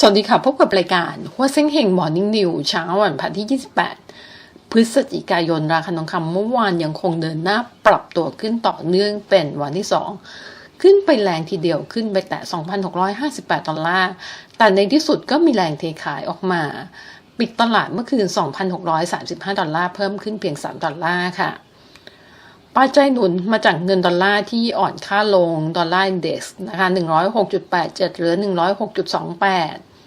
สวัสดีค่ะ พบกับรายการหัวเซ็งเฮงมอร์นิ่งนิวเช้าวันพันที่ 28 พฤศจิกายน ราคาทองคำเมื่อวานยังคงเดินหน้าปรับตัวขึ้นต่อเนื่องเป็นวันที่ 2 ขึ้นไปแรงทีเดียวขึ้นไปแต่ 2,658 ดอลลาร์ แต่ในที่สุดก็มีแรงเทขายออกมา ปิดตลาดเมื่อคืน 2,635 ดอลลาร์เพิ่มขึ้นเพียง 3 ดอลลาร์ค่ะปัจจัยหนุนมาจากเงินดอลลาร์ที่อ่อนค่าลง ดอลลาร์อินเด็กซ์นะคะ 106.87เหลือ 106.28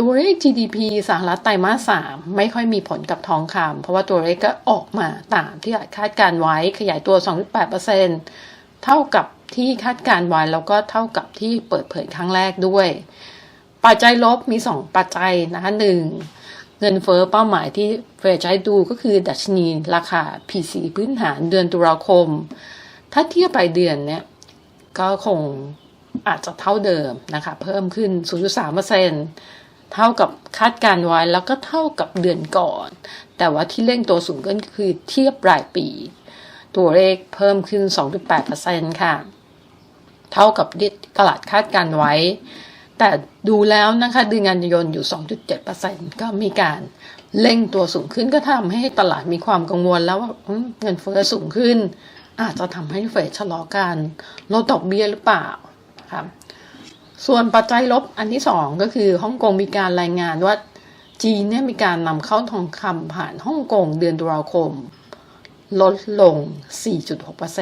ตัวเลข GDP สหรัฐไตรมาสสามไม่ค่อยมีผลกับทองคำเพราะว่าตัวเลขก็ออกมาตามที่คาดการไว้ขยายตัว 2.8%เท่ากับที่คาดการไว้แล้วก็เท่ากับที่เปิดเผยครั้งแรกด้วย ปัจจัยลบมี 2 ปัจจัยนะคะหนึ่งเงินเฟอ้อเป้าหมายที่เฟดใช้ดูก็คือดัชนีราคา PC พื้นฐานเดือนตุลาคม ถ้าเทียบรายเดือนเนี่ยก็คงอาจจะเท่าเดิมนะคะ เพิ่มขึ้น 0.3%เเท่ากับคาดการไว้แล้วก็เท่ากับเดือนก่อน แต่ว่าที่เร่งตัวสูงขึ้นคือเทียบรายปี ตัวเลขเพิ่มขึ้น 2.8%ค่ะ เท่ากับที่ตลาดคาดการไว้ แต่ดูแล้วนะคะเดือนกันยายนอยู่ 2.7%ก็มีการเร่งตัวสูงขึ้นก็ทำให้ตลาดมีความกังวลแล้วว่าเงินเฟ้อสูงขึ้น อาจจะทำให้เฟดชะลอการลดดอกเบี้ยหรือเปล่าครับ ส่วนปัจจัยลบอันที่สองก็คือฮ่องกงมีการรายงานว่าจีนเนี่ยมีการนำเข้าทองคำผ่านฮ่องกงเดือนตุลาคม ลดลง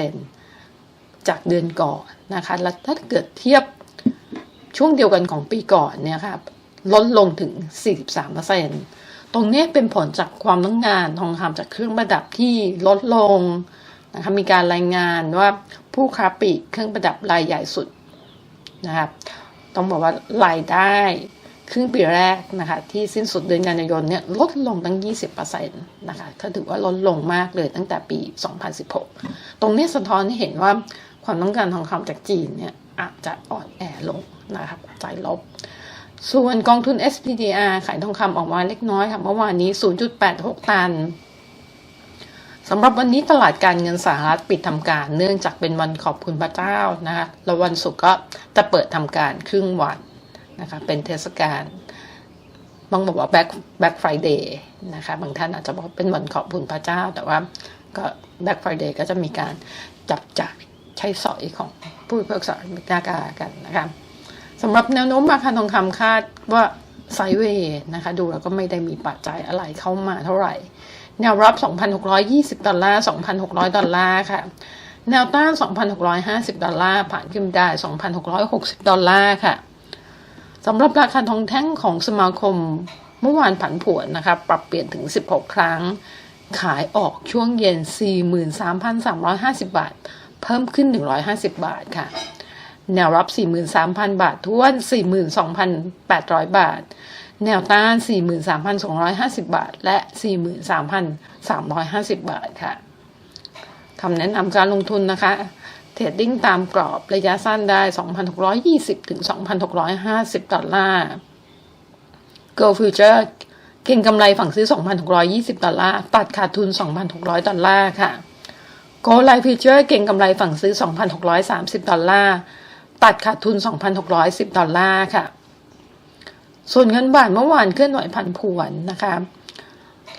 4.6%จากเดือนก่อนนะคะ และถ้าเกิดเทียบช่วงเดียวกันของปีก่อนเนี่ยครับลดลงถึง 43%ตรงนี้เป็นผลจากความต้องการทองคำจากเครื่องประดับที่ลดลงนะคะมีการรายงานว่าผู้ค้าปลีกเครื่องประดับรายใหญ่สุดนะครับ ต้องบอกว่ารายได้ครึ่งปีแรกนะคะที่สิ้นสุดเดือนกันยายนเนี่ยลดลงตั้ง 20%นะคะก็ถือว่าลดลงมากเลยตั้งแต่ปี 2016 ตรงนี้สะท้อนให้เห็นว่าความต้องการทองคำจากจีนเนี่ยอาจจะอ่อนแอลงนะครับใจลบ ส่วนกองทุน SPDR ขายทองคำออกมาเล็กน้อยค่ะเมื่อวานนี้ 0.86 ตัน สำหรับวันนี้ตลาดการเงินสหรัฐปิดทำการ เนื่องจากเป็นวันขอบคุณพระเจ้านะคะแล้ววันศุกร์ก็จะเปิดทำการครึ่งวันนะคะเป็นเทศกาลบางบอกว่า Black Black Friday นะคะบางท่านอาจจะบอกเป็นวันขอบคุณพระเจ้า แต่ว่าก็ Black Friday ก็จะมีการจับจ่ายใช้สอยของผู้บริโภคสหรัฐอเมริกากันนะคะสำหรับแนวโน้มราคาทองคำคาดว่าไซเวย์นะคะดูแล้วก็ไม่ได้มีปัจจัยอะไรเข้ามาเท่าไหร่ แนวรับ 2,620 ดอลลาร์ 2,600 ดอลลาร์ค่ะ แนวต้าน 2,650 ดอลลาร์ ผ่านขึ้นได้ 2,660 ดอลลาร์ค่ะสำหรับราคาทองแท่งของสมาคมเมื่อวานผันผวนนะคะปรับเปลี่ยนถึง 16 ครั้ง ขายออกช่วงเย็น 43,350 บาท เพิ่มขึ้น 150 บาทค่ะ แนวรับ 43,000 บาททวน 42,800 บาท แนวต้าน 43,250 บาท และ 43,350 บาทค่ะคำแนะนำการลงทุนนะคะ เทรดดิ้งตามกรอบระยะสั้นได้ 2,620 ถึง 2,650 ดอลลาร์ Go Future เก่งกำไรฝั่งซื้อ 2,620 ดอลลาร์ ตัดขาดทุน 2,600 ดอลลาร์ค่ะ Go Life Future เก่งกำไรฝั่งซื้อ 2,630 ดอลลาร์ ตัดขาดทุน 2,610 ดอลลาร์ค่ะ ส่วนเงินบาทเมื่อวานเคลื่อนไหวผันผวนนะคะ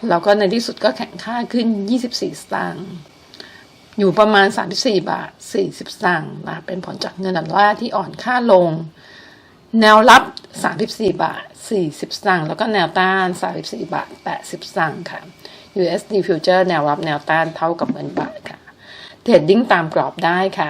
แล้วก็ในที่สุดก็แข็งค่าขึ้น 24 สตางค์อยู่ประมาณ 34 บาท 40 สตางค์นะเป็นผลจากเงินดอลลาร์ที่อ่อนค่าลง แนวรับ 34 บาท 40 สตางค์แล้วก็แนวต้าน 34 บาท 80 สตางค์ค่ะ USD Future แนวรับแนวต้านเท่ากับเงินบาทค่ะเทรดดิ้งตามกรอบได้ค่ะ